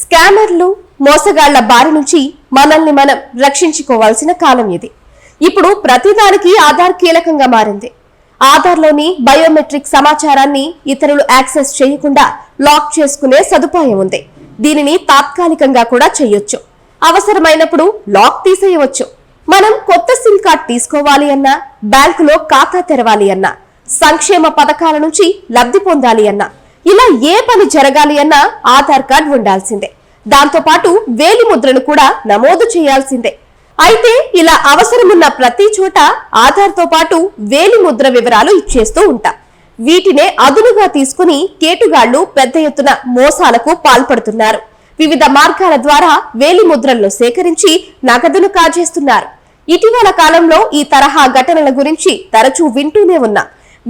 స్కామర్లు మోసగాళ్ళ బారి నుంచి మనల్ని మనం రక్షించుకోవాల్సిన కాలం ఇది. ఇప్పుడు ప్రతిదానికి ఆధార్ కీలకంగా మారింది. ఆధార్లోని బయోమెట్రిక్ సమాచారాన్ని ఇతరులు యాక్సెస్ చేయకుండా లాక్ చేసుకునే సదుపాయం ఉంది. దీనిని తాత్కాలికంగా కూడా చేయొచ్చు. అవసరమైనప్పుడు లాక్ తీసేయవచ్చు. మనం కొత్త సిమ్ కార్డ్ తీసుకోవాలి అన్నా బ్యాంకులో ఖాతా తెరవాలి అన్నా సంక్షేమ పథకాల నుంచి లబ్ధి పొందాలి అన్నా ఇలా ఏ పని జరగాలి అన్నా ఆధార్ కార్డ్ ఉండాల్సిందే. దాంతో పాటు వేలి ముద్రను కూడా నమోదు చేయాల్సిందే. అయితే ఇలా అవసరమున్న ప్రతి చోట ఆధార్తో పాటు వేలి ముద్ర వివరాలు ఇచ్చేస్తూ ఉంటాం. వీటినే అదునుగా తీసుకుని కేటుగాళ్ళు పెద్ద ఎత్తున మోసాలకు పాల్పడుతున్నారు. వివిధ మార్గాల ద్వారా వేలి ముద్రలను సేకరించి నగదును కాజేస్తున్నారు. ఇటీవల కాలంలో ఈ తరహా ఘటనల గురించి తరచూ వింటూనే ఉన్నా.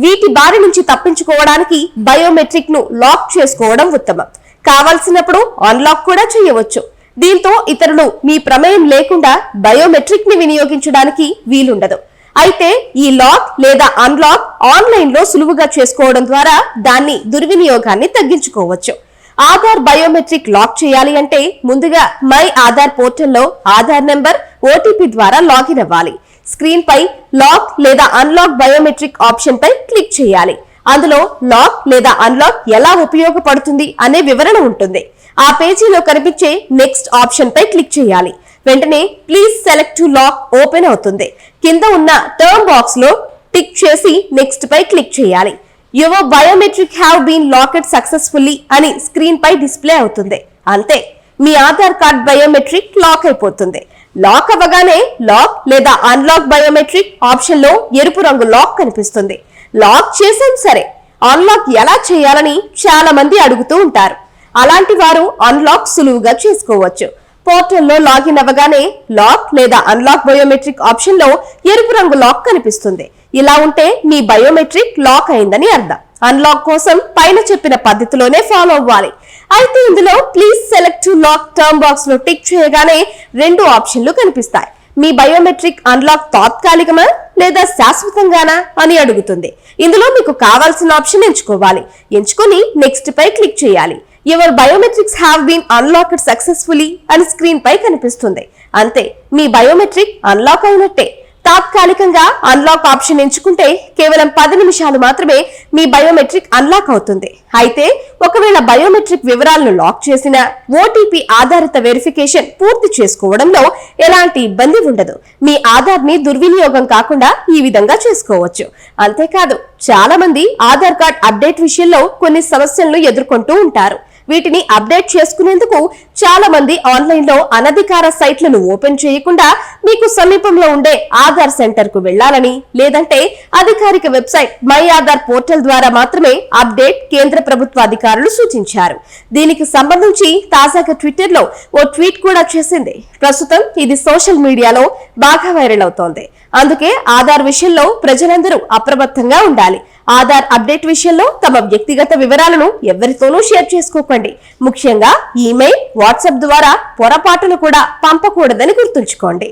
వీటి బారి నుంచి తప్పించుకోవడానికి బయోమెట్రిక్ను లాక్ చేసుకోవడం ఉత్తమం. కావలసినప్పుడు అన్లాక్ కూడా చేయవచ్చు. దీంతో ఇతరులు మీ ప్రమేయం లేకుండా బయోమెట్రిక్ని వినియోగించడానికి వీలుండదు. అయితే ఈ లాక్ లేదా అన్లాక్ ఆన్లైన్లో సులువుగా చేసుకోవడం ద్వారా దాన్ని దుర్వినియోగాన్ని తగ్గించుకోవచ్చు. ఆధార్ బయోమెట్రిక్ లాక్ చేయాలి అంటే ముందుగా మై ఆధార్ పోర్టల్లో ఆధార్ నెంబర్ ఓటీపీ ద్వారా లాగిన్ అవ్వాలి. స్క్రీన్ పై లాక్ లేదా అన్లాక్ బయోమెట్రిక్ ఆప్షన్ పై క్లిక్ చేయాలి. అందులో లాక్ లేదా అన్లాక్ ఎలా ఉపయోగపడుతుంది అనే వివరణ ఉంటుంది. ఆ పేజీలో కనిపించే నెక్స్ట్ ఆప్షన్ పై క్లిక్ చేయాలి. వెంటనే please select to lock open అవుతుంది. కింద ఉన్న టర్మ్ బాక్స్లో టిక్ చేసి నెక్స్ట్ పై క్లిక్ చేయాలి. Your biometric have been locked successfully అని స్క్రీన్ పై డిస్ప్లే అవుతుంది. అంతే. మీ ఆధార్ కార్డ్ బయోమెట్రిక్ లాక్ అయిపోతుంది. లాక్ అవ్వగానే లాక్ లేదా అన్లాక్ బయోమెట్రిక్ ఆప్షన్లో ఎరుపు రంగు లాక్ కనిపిస్తుంది. లాక్ చేసాం సరే అన్లాక్ ఎలా చేయాలని చాలా మంది అడుగుతూ ఉంటారు. అలాంటి వారు అన్లాక్ సులువుగా చేసుకోవచ్చు. పోర్టల్లో లాగిన్ అవ్వగానే లాక్ లేదా అన్లాక్ బయోమెట్రిక్ ఆప్షన్లో ఎరుపు రంగు లాక్ కనిపిస్తుంది. ఇలా ఉంటే మీ బయోమెట్రిక్ లాక్ అయిందని అర్థం. అన్లాక్ కోసం పైన చెప్పిన పద్ధతిలోనే ఫాలో అవ్వాలి. అయితే ఇందులో please select to lock term బాక్స్లో టిక్ చేయగానే రెండు ఆప్షన్లు కనిపిస్తాయి. మీ బయోమెట్రిక్ అన్లాక్ తాత్కాలికమా లేదా శాశ్వతంగానా అని అడుగుతుంది. ఇందులో మీకు కావాల్సిన ఆప్షన్ ఎంచుకోవాలి. ఎంచుకొని నెక్స్ట్ పై క్లిక్ చేయాలి. Your biometrics have been unlocked successfully అని స్క్రీన్ పై కనిపిస్తుంది. అంతే మీ బయోమెట్రిక్ అన్లాక్ అయినట్టే. తాత్కాలికంగా అన్లాక్ ఆప్షన్ ఎంచుకుంటే కేవలం పది నిమిషాలు మాత్రమే మీ బయోమెట్రిక్ అన్లాక్ అవుతుంది. అయితే ఒకవేళ బయోమెట్రిక్ వివరాలను లాక్ చేసిన ఓటీపీ ఆధారిత వెరిఫికేషన్ పూర్తి చేసుకోవడంలో ఎలాంటి ఇబ్బంది ఉండదు. మీ ఆధార్ని దుర్వినియోగం కాకుండా ఈ విధంగా చేసుకోవచ్చు. అంతేకాదు చాలా మంది ఆధార్ కార్డ్ అప్డేట్ విషయంలో కొన్ని సమస్యలను ఎదుర్కొంటూ ఉంటారు. వీటిని అప్డేట్ చేసుకునేందుకు చాలా మంది ఆన్లైన్లో అనధికార సైట్లను ఓపెన్ చేయకుండా మీకు సమీపంలో ఉండే ఆధార్ సెంటర్కు వెళ్ళాలని లేదంటే అధికారిక వెబ్సైట్ మై ఆధార్ పోర్టల్ ద్వారా మాత్రమే అప్డేట్ కేంద్ర ప్రభుత్వ అధికారులు సూచించారు. దీనికి సంబంధించి తాజాగా ట్విట్టర్లో ఓ ట్వీట్ కూడా చేసింది. ప్రస్తుతం ఇది సోషల్ మీడియాలో బాగా వైరల్ అవుతోంది. అందుకే ఆధార్ విషయంలో ప్రజలందరూ అప్రమత్తంగా ఉండాలి. ఆధార్ అప్డేట్ విషయంలో తమ వ్యక్తిగత వివరాలను ఎవరితోనూ షేర్ చేసుకోకండి. ముఖ్యంగా ఈమెయిల్ వాట్సాప్ ద్వారా పొరపాటును కూడా పంపకూడదని గుర్తుంచుకోండి.